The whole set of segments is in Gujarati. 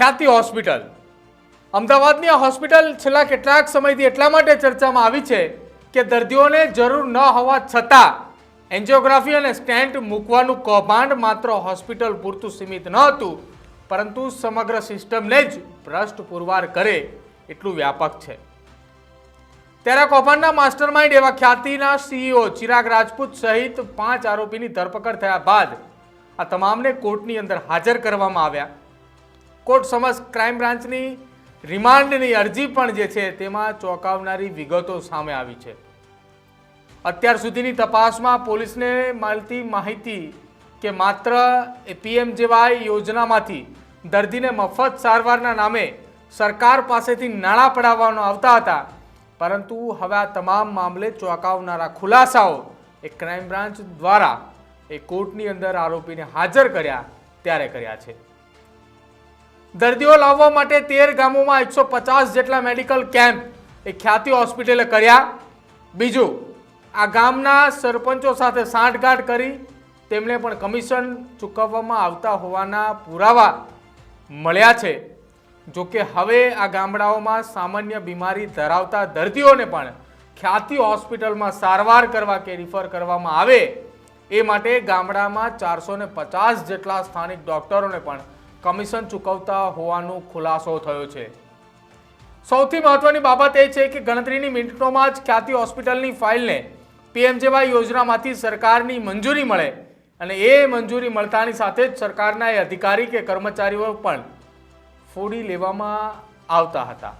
ખ્યાતિ હોસ્પિટલ. અમદાવાદની આ હોસ્પિટલ છેલ્લા કેટલાક સમયથી એટલા માટે ચર્ચામાં આવી છે કે દર્દીઓને જરૂર ન હોવા છતાં એન્જિયોગ્રાફી અને સ્ટેન્ટ મૂકવાનું કૌભાંડ માત્ર હોસ્પિટલ પૂરતું સીમિત ન હતું, પરંતુ સમગ્ર સિસ્ટમને જ ભ્રષ્ટ પુરવાર કરે એટલું વ્યાપક છે. ત્યારે કૌભાંડના માસ્ટરમાઇન્ડ એવા ખ્યાતિના સીઈઓ ચિરાગ રાજપૂત સહિત પાંચ આરોપીની ધરપકડ થયા બાદ આ તમામને કોર્ટની અંદર હાજર કરવામાં આવ્યા. કોર્ટ સમક્ષ ક્રાઇમ બ્રાન્ચની રિમાન્ડની અરજી પણ જે છે તેમાં ચોંકાવનારી વિગતો સામે આવી છે. અત્યાર સુધીની તપાસમાં પોલીસને મળતી માહિતી કે માત્ર પીએમજેવાય યોજનામાંથી દર્દીને મફત સારવારના નામે સરકાર પાસેથી નાણાં પડાવવાનો આવતા હતા. પરંતુ હવે આ તમામ મામલે ચોંકાવનારા ખુલાસાઓ એ ક્રાઇમ બ્રાન્ચ દ્વારા એ કોર્ટની અંદર આરોપીને હાજર કર્યા, ત્યારે કર્યા છે. દર્દીઓ લાવવા માટે તેર ગામોમાં એકસો પચાસ જેટલા મેડિકલ કેમ્પ એ ખ્યાતિ હોસ્પિટલે કર્યા. બીજું, આ ગામના સરપંચો સાથે સાંઠગાંઠ કરી તેમને પણ કમિશન ચૂકવવામાં આવતા હોવાના પુરાવા મળ્યા છે. જો કે હવે આ ગામડાઓમાં સામાન્ય બીમારી ધરાવતા દર્દીઓને પણ ખ્યાતિ હોસ્પિટલમાં સારવાર કરવા કે રિફર કરવામાં આવે. એ માટે ગામડામાં ચારસો પચાસ જેટલા સ્થાનિક ડૉક્ટરોને પણ કમિશન ચૂકવતા હોવાનો ખુલાસો થયો છે. સૌથી મહત્વની બાબત એ છે કે ગણતરીની મિનિટોમાં જ ખ્યાતિ હોસ્પિટલની ફાઇલને પીએમજેવાય યોજનામાંથી સરકારની મંજૂરી મળે અને એ મંજૂરી મળતાની સાથે જ સરકારના એ અધિકારી કે કર્મચારીઓ પણ ફોડી લેવામાં આવતા હતા.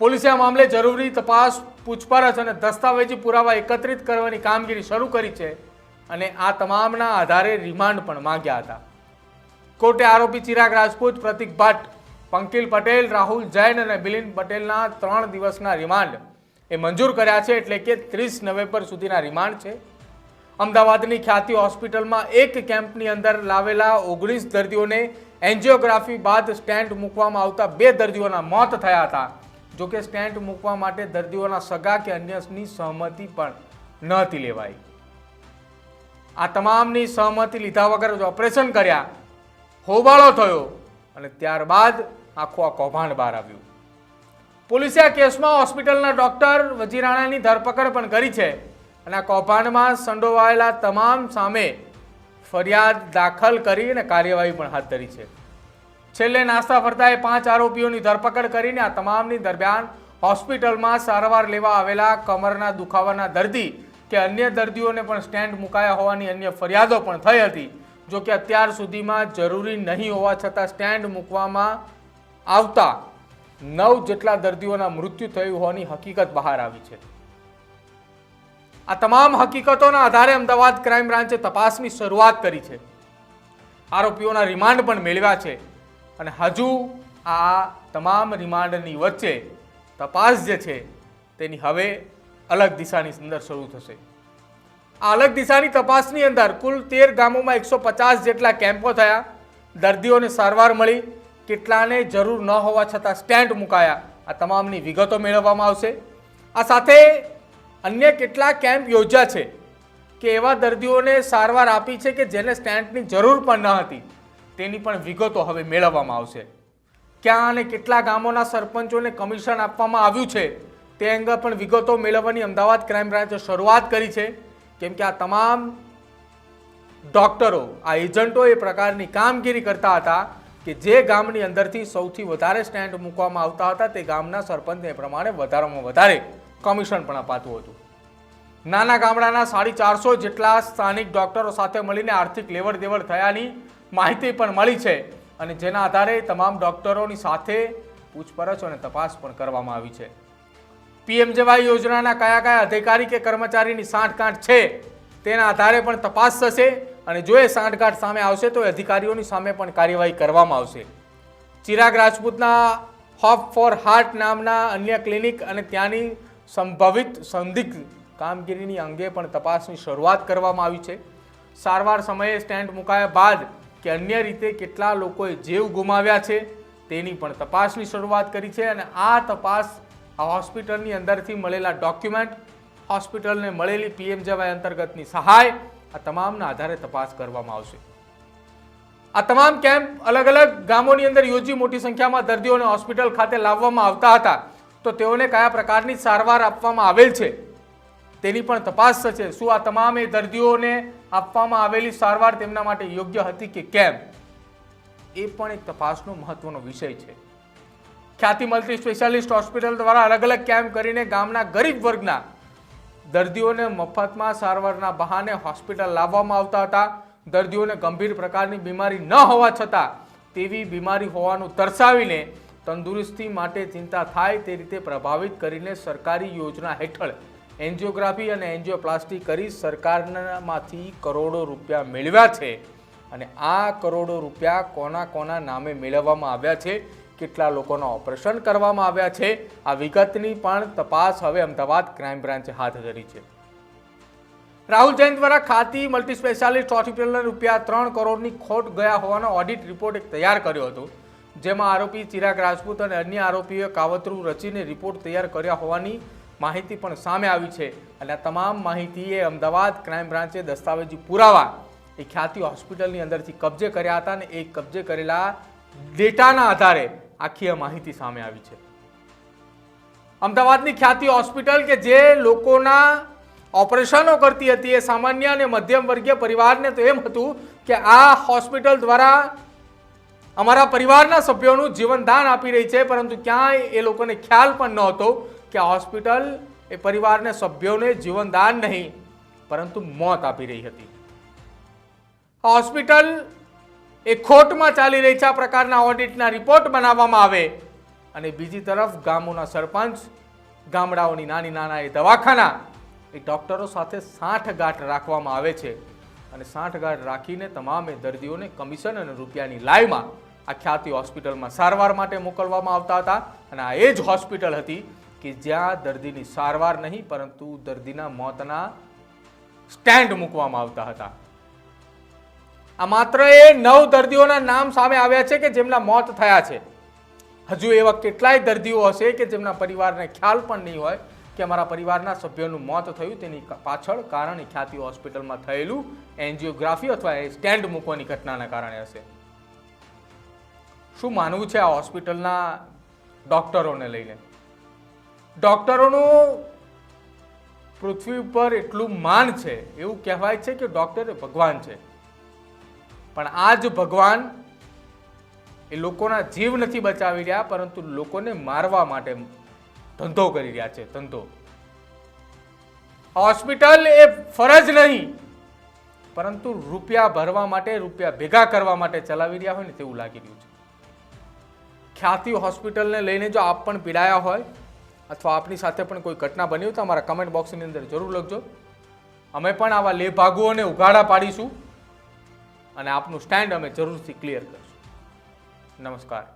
પોલીસે આ મામલે જરૂરી તપાસ, પૂછપરછ અને દસ્તાવેજી પુરાવા એકત્રિત કરવાની કામગીરી શરૂ કરી છે અને આ તમામના આધારે રિમાન્ડ પણ માંગ્યા હતા. કોર્ટે આરોપી ચિરાગ રાજપૂત, પ્રતિક ભટ્ટ, પંકિલ પટેલ, રાહુલ જૈન અને બિલિન પટેલના ત્રણ દિવસના રિમાન્ડ. એ મંજૂર કર્યા છે એટલે કે ત્રીસ નવેમ્બર સુધીના રિમાન્ડ છે. અમદાવાદની ખ્યાતિ હોસ્પિટલમાં એક કેમ્પની અંદર લાવેલા ઓગણીસ દર્દીઓને એન્જિયોગ્રાફી બાદ સ્ટેન્ટ મૂકવામાં આવતા બે દર્દીઓના મોત થયા હતા. જો કે સ્ટેન્ટ મૂકવા માટે દર્દીઓના સગા કે અન્યની સહમતિ પણ નહોતી લેવાઈ. આ તમામની સહમતિ લીધા વગર જ ઓપરેશન કર્યા. હોબાળો થયો અને ત્યારબાદ આખું આ કૌભાંડ બહાર આવ્યું. પોલીસે આ કેસમાં હોસ્પિટલના ડોક્ટર વજીરાણાની ધરપકડ પણ કરી છે અને આ કૌભાંડમાં સંડોવાયેલા તમામ સામે ફરિયાદ દાખલ કરી અને કાર્યવાહી પણ હાથ ધરી છે. છેલ્લે નાસ્તા ફરતાએ પાંચ આરોપીઓની ધરપકડ કરીને આ તમામની દરમિયાન હોસ્પિટલમાં સારવાર લેવા આવેલા કમરના દુખાવાના દર્દી કે અન્ય દર્દીઓને પણ સ્ટેન્ડ મુકાયા હોવાની અન્ય ફરિયાદો પણ થઈ હતી. જો કે અત્યાર સુધીમાં જરૂરી નહીં હોવા છતાં સ્ટેન્ડ મૂકવામાં આવતા નવ જેટલા દર્દીઓના મૃત્યુ થયું હોવાની હકીકત બહાર આવી છે. આ તમામ હકીકતોના આધારે અમદાવાદ ક્રાઇમ બ્રાન્ચે તપાસની શરૂઆત કરી છે. આરોપીઓના રિમાન્ડ પણ મેળવ્યા છે અને હજુ આ તમામ રિમાન્ડની વચ્ચે તપાસ જે છે તેની હવે અલગ દિશાની અંદર શરૂ થશે. અલગ દિશાની તપાસની અંદર કુલ તેર ગામોમાં એકસો પચાસ જેટલા કેમ્પો થયા. દર્દીઓને સારવાર મળી. કેટલાને જરૂર ન હોવા છતાં સ્ટેન્ડ મુકાયા. આ તમામની વિગતો મેળવવામાં આવશે. આ સાથે અન્ય કેટલા કેમ્પ યોજ્યા છે કે એવા દર્દીઓને સારવાર આપી છે કે જેને સ્ટેન્ડની જરૂર પણ ન હતી? તેની પણ વિગતો હવે મેળવવામાં આવશે. ક્યાં અને કેટલા ગામોના સરપંચોને કમિશન આપવામાં આવ્યું છે? તે અંગે પણ વિગતો મેળવવાની અમદાવાદ ક્રાઇમ બ્રાન્ચે શરૂઆત કરી છે. કેમ કે આ તમામ ડોક્ટરો, આ એજન્ટો એ પ્રકારની કામગીરી કરતા હતા કે જે ગામની અંદરથી સૌથી વધારે સ્ટેન્ડ મૂકવામાં આવતા હતા, તે ગામના સરપંચને એ પ્રમાણે વધારામાં વધારે કમિશન પણ અપાતું હતું. નાના ગામડાના સાડી ચારસો જેટલા સ્થાનિક ડોક્ટરો સાથે મળીને આર્થિક લેવડ દેવડ થયાની માહિતી પણ મળી છે અને જેના આધારે તમામ ડોક્ટરોની સાથે પૂછપરછ અને તપાસ પણ કરવામાં આવી છે. પીએમજેવાય યોજનાના કયા કયા અધિકારી કે કર્મચારીની સાંઠગાંઠ છે તેના આધારે પણ તપાસ થશે અને જો એ સાંઠગાંઠ સામે આવશે તો એ અધિકારીઓની સામે પણ કાર્યવાહી કરવામાં આવશે. ચિરાગ રાજપૂતના હોપ ફોર હાર્ટ નામના અન્ય ક્લિનિક અને ત્યાંની સંભવિત સંદિગ્ધ કામગીરીની અંગે પણ તપાસની શરૂઆત કરવામાં આવી છે. સારવાર સમયે સ્ટેન્ડ મુકાયા બાદ કે અન્ય રીતે કેટલા લોકોએ જીવ ગુમાવ્યા છે તેની પણ તપાસની શરૂઆત કરી છે અને આ તપાસ આ હોસ્પિટલની અંદરથી મળેલા ડોક્યુમેન્ટ, હોસ્પિટલને મળેલી પીએમજેવાય અંતર્ગતની સહાય, આ તમામના આધારે તપાસ કરવામાં આવશે. આ તમામ કેમ્પ અલગ અલગ ગામોની અંદર યોજી મોટી સંખ્યામાં દર્દીઓને હોસ્પિટલ ખાતે લાવવામાં આવતા હતા. તો તેઓને કયા પ્રકારની સારવાર આપવામાં આવેલ છે? તેની પણ તપાસ થશે. શું આ તમામ દર્દીઓને આપવામાં આવેલી સારવાર તેમના માટે યોગ્ય હતી કે કેમ? એ પણ એક તપાસનો મહત્વનો વિષય છે. ખ્યાતિ મળતી સ્પેશિયાલિસ્ટ હોસ્પિટલ દ્વારા અલગ અલગ કેમ્પ કરીને ગામના ગરીબ વર્ગના દર્દીઓને મફતમાં સારવારના બહાને હોસ્પિટલ લાવવામાં આવતા હતા. દર્દીઓને ગંભીર પ્રકારની બીમારી ન હોવા છતાં તેવી બીમારી હોવાનું દર્શાવીને તંદુરસ્તી માટે ચિંતા થાય તે રીતે પ્રભાવિત કરીને સરકારી યોજના હેઠળ એન્જિયોગ્રાફી અને એન્જિયોપ્લાસ્ટી કરી સરકારમાંથી કરોડો રૂપિયા મેળવ્યા છે. અને આ કરોડો રૂપિયા કોના કોના નામે મેળવવામાં આવ્યા છે કેટલા લોકોના ઓપરેશન કરવામાં આવ્યા છે? આ વિગતની પણ તપાસ હવે અમદાવાદ ક્રાઇમ બ્રાન્ચે હાથ ધરી છે. રાહુલ જૈન દ્વારા ખાતી મલ્ટી સ્પેશિયાલિસ્ટ હોસ્પિટલને રૂપિયા ત્રણ કરોડની ખોટ ગયા હોવાનો ઓડિટ રિપોર્ટ એક તૈયાર કર્યો હતો. જેમાં આરોપી ચિરાગ રાજપૂત અને અન્ય આરોપીઓએ કાવતરું રચીને રિપોર્ટ તૈયાર કર્યા હોવાની માહિતી પણ સામે આવી છે. અને આ તમામ માહિતીએ અમદાવાદ ક્રાઇમ બ્રાન્ચે દસ્તાવેજી પુરાવા, એ ખ્યાતિ હોસ્પિટલની અંદરથી કબજે કર્યા હતા અને એ કબજે કરેલા ડેટાના આધારે આખી આ માહિતી સામે આવી છે. અમદાવાદની ખ્યાતિ હોસ્પિટલ કે જે લોકોના ઓપરેશનો કરતી હતી, એ સામાન્ય અને મધ્યમ વર્ગીય પરિવારને તો એમ હતું કે આ હોસ્પિટલ દ્વારા અમારા પરિવારના સભ્યોનું જીવનદાન આપી રહી છે, પરંતુ ક્યાંય એ લોકોને ખ્યાલ પણ નહોતો કે આ હોસ્પિટલ એ પરિવારને સભ્યોને જીવનદાન નહીં, પરંતુ મોત આપી રહી હતી. હોસ્પિટલ એ ખોટમાં ચાલી રહી છે આ પ્રકારના ઓડિટના રિપોર્ટ બનાવવામાં આવે. અને બીજી તરફ ગામોના સરપંચ, ગામડાઓની નાની નાના એ દવાખાના, એ ડૉક્ટરો સાથે સાંઠગાંઠ રાખવામાં આવે છે. અને સાંઠગાંઠ રાખીને તમામે દર્દીઓને કમિશન અને રૂપિયાની લાઈમાં આ ખ્યાતિ હોસ્પિટલમાં સારવાર માટે મોકલવામાં આવતા હતા. અને આ એ જ હોસ્પિટલ હતી કે જ્યાં દર્દીની સારવાર નહીં, પરંતુ દર્દીના મોતના સ્ટેન્ડ મૂકવામાં આવતા હતા. આ માત્ર એ નવ દર્દીઓના નામ સામે આવ્યા છે કે જેમના મોત થયા છે. હજુ એવા કેટલાય દર્દીઓ હશે કે જેમના પરિવારને ખ્યાલ પણ નહીં હોય કે અમારા પરિવારના સભ્યોનું મોત થયું. તેની પાછળ કારણ ખ્યાતિ હોસ્પિટલમાં થયેલું એન્જિયોગ્રાફી અથવા સ્ટેન્ડ મૂકવાની ઘટનાના કારણે હશે. શું માનવું છે આ હોસ્પિટલના ડોક્ટરોને લઈને? ડોક્ટરોનું પૃથ્વી ઉપર એટલું માન છે, એવું કહેવાય છે કે ડોક્ટર ભગવાન છે. પણ આ જ ભગવાન એ લોકોના જીવ નથી બચાવી રહ્યા, પરંતુ લોકોને મારવા માટે ધંધો કરી રહ્યા છે, ધંધો. હોસ્પિટલ એ ફરજ નહીં, પરંતુ રૂપિયા ભરવા માટે, રૂપિયા ભેગા કરવા માટે ચલાવી રહ્યા હોય ને તેવું લાગી રહ્યું છે. ખ્યાતિ હોસ્પિટલને લઈને જો આપ પણ પીડાયા હોય, અથવા આપની સાથે પણ કોઈ ઘટના બની હોય તો અમારા કમેન્ટ બોક્સની અંદર જરૂર લખજો. અમે પણ આવા લેભાગુઓને ઉઘાડા પાડીશું. અને આપનું સ્ટેન્ડ અમે જરૂરથી ક્લિયર કરીશું. નમસ્કાર.